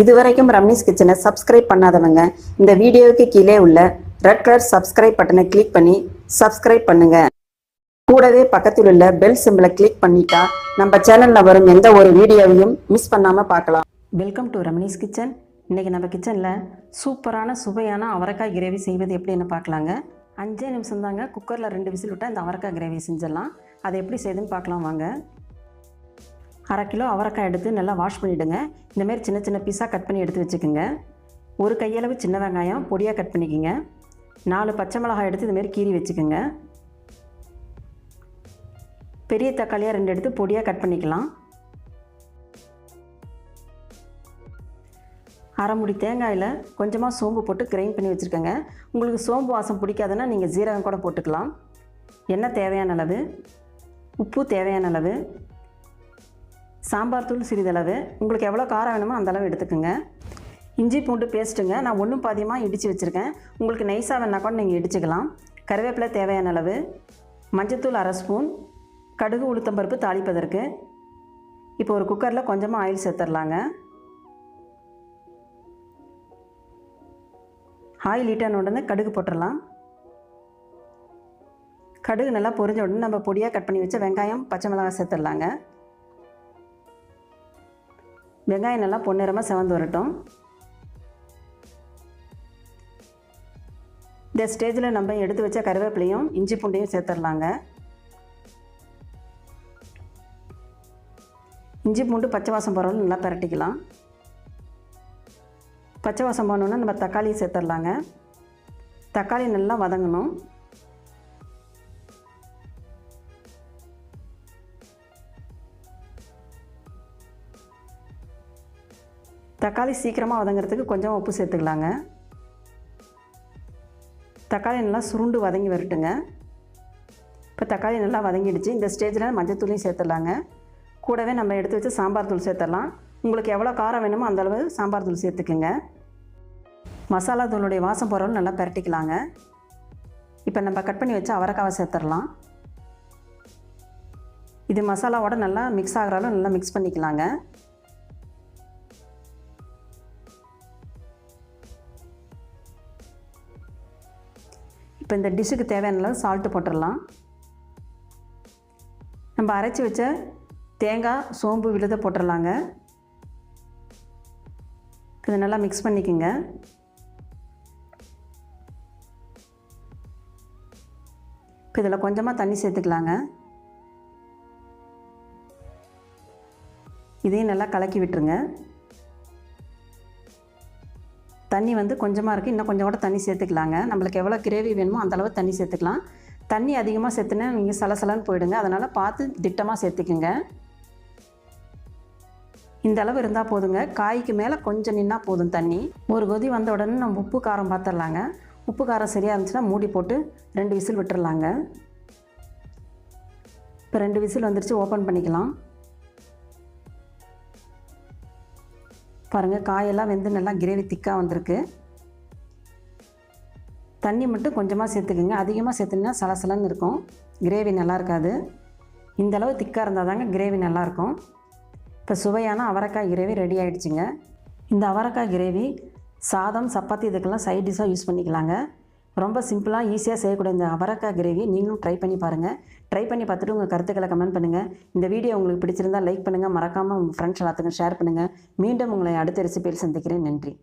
இதுவரைக்கும் ரம்னிஸ் கிச்சனை சப்ஸ்கிரைப் பண்ணாதவங்க இந்த வீடியோவுக்கு கீழே உள்ள ரெட் கலர் சப்ஸ்கிரைப் பட்டனை கிளிக் பண்ணி சப்ஸ்கிரைப் பண்ணுங்க. கூடவே பக்கத்தில் உள்ள பெல் சிம்பிளை கிளிக் பண்ணிட்டா நம்ம சேனல்ல வரும் எந்த ஒரு வீடியோவையும் மிஸ் பண்ணாம பார்க்கலாம். Welcome to Ramani's kitchen. இன்னைக்கு நம்ம கிச்சனில் சூப்பரான சுவையான அவரைக்காய் கிரேவி செய்வது எப்படின்னு பார்க்கலாங்க. அஞ்சே நிமிஷம் தாங்க குக்கரில் ரெண்டு விசில் விட்டால் இந்த அவரைக்காய் கிரேவி செஞ்சிடலாம். அதை எப்படி செய்யுதுன்னு பார்க்கலாம் வாங்க. அரை கிலோ அவரைக்காய் எடுத்து நல்லா வாஷ் பண்ணிவிடுங்க இந்தமாரி சின்ன சின்ன பீஸாக கட் பண்ணி எடுத்து வச்சுக்கோங்க. ஒரு கையளவு சின்ன வெங்காயம் பொடியாக கட் பண்ணிக்கோங்க. நாலு பச்சை மிளகாய் எடுத்து இதுமாரி கீறி வச்சுக்கோங்க. பெரிய தக்காளியாக ரெண்டு எடுத்து பொடியாக கட் பண்ணிக்கலாம். அரை முடி தேங்காயில் கொஞ்சமாக சோம்பு போட்டு கிரைண்ட் பண்ணி வச்சுருக்கேங்க. உங்களுக்கு சோம்பு வாசம் பிடிக்காதுன்னா நீங்கள் ஜீரகம் கூட போட்டுக்கலாம். எண்ணெய் தேவையான அளவு உப்பு தேவையான அளவு சாம்பார் தூள் சிறிதளவு. உங்களுக்கு எவ்வளோ காரம் வேணுமோ அந்தளவு எடுத்துக்கோங்க. இஞ்சி பூண்டு பேஸ்ட்டுங்க நான் ஒன்றும் பாதியமாக இடித்து வச்சுருக்கேன். உங்களுக்கு நைஸாக வேணா கூட நீங்கள் இடிச்சுக்கலாம். கருவேப்பிலை தேவையான அளவு. மஞ்சத்தூள் அரை ஸ்பூன். கடுகு உளுத்தம்பருப்பு தாளிப்பதற்கு. இப்போ ஒரு குக்கரில் கொஞ்சமாக ஆயில் சேர்த்துடலாங்க. ஆயில் ஈட்டான உடனே கடுகு போட்டுடலாம். கடுகு நல்லா பொரிஞ்ச உடனே நம்ம பொடியாக கட் பண்ணி வச்ச வெங்காயம் பச்சை மிளகாய் சேர்த்துடலாங்க. வெங்காயம் நல்லா பொன்னிறமாக செவந்து வரட்டும். இந்த ஸ்டேஜில் நம்ம எடுத்து வச்ச கருவேப்பிலையும் இஞ்சி பூண்டையும் சேர்த்துடலாங்க. இஞ்சி பூண்டு பச்சை வாசம் போகிறவங்க நல்லா பரட்டிக்கலாம். பச்சை வாசம் போனோன்னா நம்ம தக்காளியும் சேர்த்துடலாங்க. தக்காளி நல்லா வதங்கணும். தக்காளி சீக்கிரமாக வதங்கிறதுக்கு கொஞ்சம் உப்பு சேர்த்துக்கலாங்க. தக்காளி நல்லா சுருண்டு வதங்கி வரட்டுங்க. இப்போ தக்காளி நல்லா வதங்கிடுச்சு. இந்த ஸ்டேஜில் மஞ்சத்தூளையும் சேர்த்துடலாங்க. கூடவே நம்ம எடுத்து வச்சு சாம்பார் தூள் சேர்த்துடலாம். உங்களுக்கு எவ்வளோ காரம் வேணுமோ அந்தளவு சாம்பார் தூள் சேர்த்துக்குங்க. மசாலா தூளுடைய வாசம் போகிறவங்க நல்லா பரட்டிக்கலாங்க. இப்போ நம்ம கட் பண்ணி வச்சு அவரைக்காவை சேர்த்துடலாம். இது மசாலாவோட நல்லா மிக்ஸ் ஆகிறாலும் நல்லா மிக்ஸ் பண்ணிக்கலாங்க. இப்போ இந்த டிஷ்ஷுக்கு தேவையான அளவு சால்ட்டு போட்டுடலாம். நம்ம அரைச்சி வச்ச தேங்காய் சோம்பு விழுத போட்டுடலாங்க. இதை நல்லா மிக்ஸ் பண்ணிக்கோங்க. இப்போ இதில் கொஞ்சமாக தண்ணி சேர்த்துக்கலாங்க. இதையும் நல்லா கலக்கி விட்டுருங்க. தண்ணி வந்து கொஞ்சமாக இருக்குது இன்னும் கொஞ்சம் கூட தண்ணி சேர்த்துக்கலாங்க. நம்மளுக்கு எவ்வளோ கிரேவி வேணுமோ அந்தளவு தண்ணி சேர்த்துக்கலாம். தண்ணி அதிகமாக சேர்த்துனா நீங்கள் சலசலன்னு போயிடுங்க. அதனால் பார்த்து திட்டமாக சேர்த்துக்குங்க. இந்த அளவு இருந்தால் போதுங்க. காய்க்கு மேலே கொஞ்சம் நின்னா போதும் தண்ணி. ஒரு கொதி வந்த உடனே நம்ம உப்பு காரம் பார்த்துடலாங்க உப்பு காரம் சரியாக இருந்துச்சுன்னா மூடி போட்டு ரெண்டு விசில் விட்டுறலாங்க. இப்போ ரெண்டு விசில் வந்துருச்சு ஓப்பன் பண்ணிக்கலாம். பாருங்கள் காயெல்லாம் வெந்து நல்லா கிரேவி திக்காக வந்திருக்கு. தண்ணி மட்டும் கொஞ்சமாக சேர்த்துக்குங்க. அதிகமாக சேர்த்துனா சலசலன்னு இருக்கும். கிரேவி நல்லா இருக்காது. இந்த அளவு திக்காக இருந்தால் தாங்க கிரேவி நல்லாயிருக்கும் இப்போ சுவையான அவரைக்காய் கிரேவி ரெடி ஆகிடுச்சிங்க இந்த அவரைக்காய் கிரேவி சாதம் சப்பாத்தி இதுக்கெல்லாம் சைட் டிஷ்ஷாக யூஸ் பண்ணிக்கலாங்க. ரொம்ப சிம்பிளாக ஈஸியாக செய்யக்கூடிய இந்த அவரக்காய் கிரேவி நீங்களும் ட்ரை பண்ணி பாருங்கள் ட்ரை பண்ணி பார்த்துட்டு உங்கள் கருத்துக்களை கமெண்ட் பண்ணுங்கள் இந்த வீடியோ உங்களுக்கு பிடிச்சிருந்தால் லைக் பண்ணுங்கள் மறக்காமல் உங்கள் ஃப்ரெண்ட்ஸ் எல்லாத்துக்கும் ஷேர் பண்ணுங்கள் மீண்டும் உங்களை அடுத்த ரெசிபியில் சந்திக்கிறேன். நன்றி.